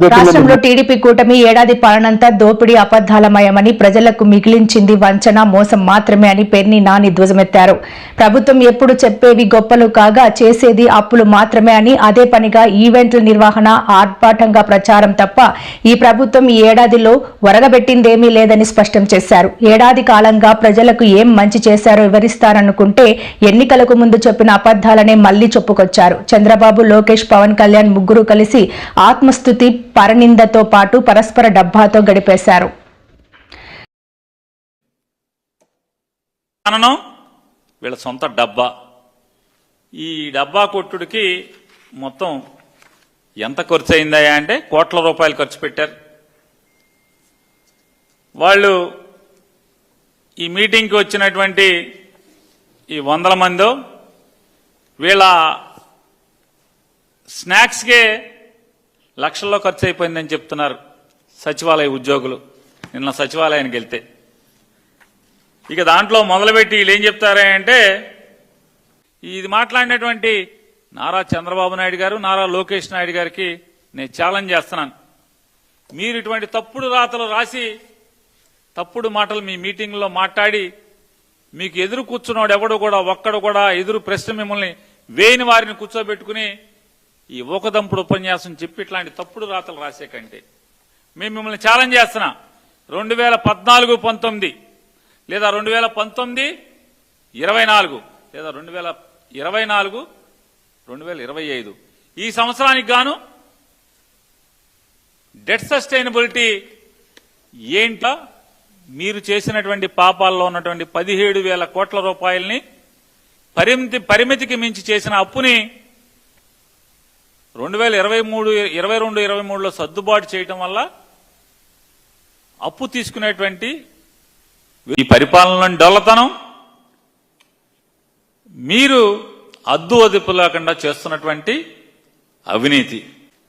రాష్ట్రంలో టీడీపీ కూటమి ఏడాది పాలనంతా దోపిడీ అబద్దాలమయమని ప్రజలకు మిగిలించింది వంచన మోసం మాత్రమే అని పెర్ని నాని ధ్వజమెత్తారు. ప్రభుత్వం ఎప్పుడు చెప్పేవి గొప్పలు కాగా చేసేది అప్పులు మాత్రమే అని అదే పనిగా ఈవెంట్ల నిర్వహణ ఆర్భాటంగా ప్రచారం తప్ప ఈ ప్రభుత్వం ఈ ఏడాదిలో వరగబెట్టిందేమీ లేదని స్పష్టం చేశారు. ఏడాది కాలంగా ప్రజలకు ఏం మంచి చేశారో వివరిస్తారనుకుంటే ఎన్నికలకు ముందు చెప్పిన అబద్దాలనే మళ్ళీ చెప్పుకొచ్చారు. చంద్రబాబు లోకేష్ పవన్ కళ్యాణ్ ముగ్గురు కలిసి ఆత్మస్థుతి పరనిందతో పాటు పరస్పర డబ్బాతో గడిపేశారు. వీళ్ళ సొంత డబ్బా. ఈ డబ్బా కొట్టుడికి మొత్తం ఎంత ఖర్చు అయిందయ్యా అంటే కోట్ల రూపాయలు ఖర్చు పెట్టారు. వాళ్ళు ఈ మీటింగ్కి వచ్చినటువంటి ఈ వందల మందో వీళ్ళ స్నాక్స్కే లక్షల్లో ఖర్చు అయిపోయిందని చెప్తున్నారు సచివాలయ ఉద్యోగులు. నిన్న సచివాలయానికి వెళ్తే. ఇక దాంట్లో మొదలుపెట్టి వీళ్ళు ఏం చెప్తారా అంటే ఇది మాట్లాడినటువంటి నారా చంద్రబాబు నాయుడు గారు నారా లోకేష్ నాయుడు గారికి నేను ఛాలెంజ్ చేస్తున్నాను. మీరు ఇటువంటి తప్పుడు రాతలు రాసి తప్పుడు మాటలు మీ మీటింగ్లో మాట్లాడి మీకు ఎదురు కూర్చున్నాడు ఎవడు కూడా ఒక్కడు కూడా ఎదురు ప్రశ్న మిమ్మల్ని వేయని వారిని కూర్చోబెట్టుకుని ఈ ఊకదంపుడు ఉపన్యాసం చెప్పి ఇట్లాంటి తప్పుడు రాతలు రాసే కంటే. మేము మిమ్మల్ని ఛాలెంజ్ చేస్తున్నా. రెండు వేల పద్నాలుగు పంతొమ్మిది లేదా రెండు వేల పంతొమ్మిది ఇరవై నాలుగు లేదా రెండు వేల ఇరవై నాలుగు రెండు వేల ఇరవై ఐదు. ఈ సంవత్సరానికి గాను డెట్ సస్టైనబిలిటీ ఏంటో మీరు చేసినటువంటి పాపాల్లో ఉన్నటువంటి పదిహేడు వేల కోట్ల రూపాయల్ని పరిమితి పరిమితికి మించి చేసిన అప్పుని రెండు వేల ఇరవై మూడు ఇరవై రెండు ఇరవై మూడులో సర్దుబాటు చేయటం వల్ల అప్పు తీసుకునేటువంటి ఈ పరిపాలనలోని డొల్లతనం మీరు అద్దు అదుపు లేకుండా చేస్తున్నటువంటి అవినీతి.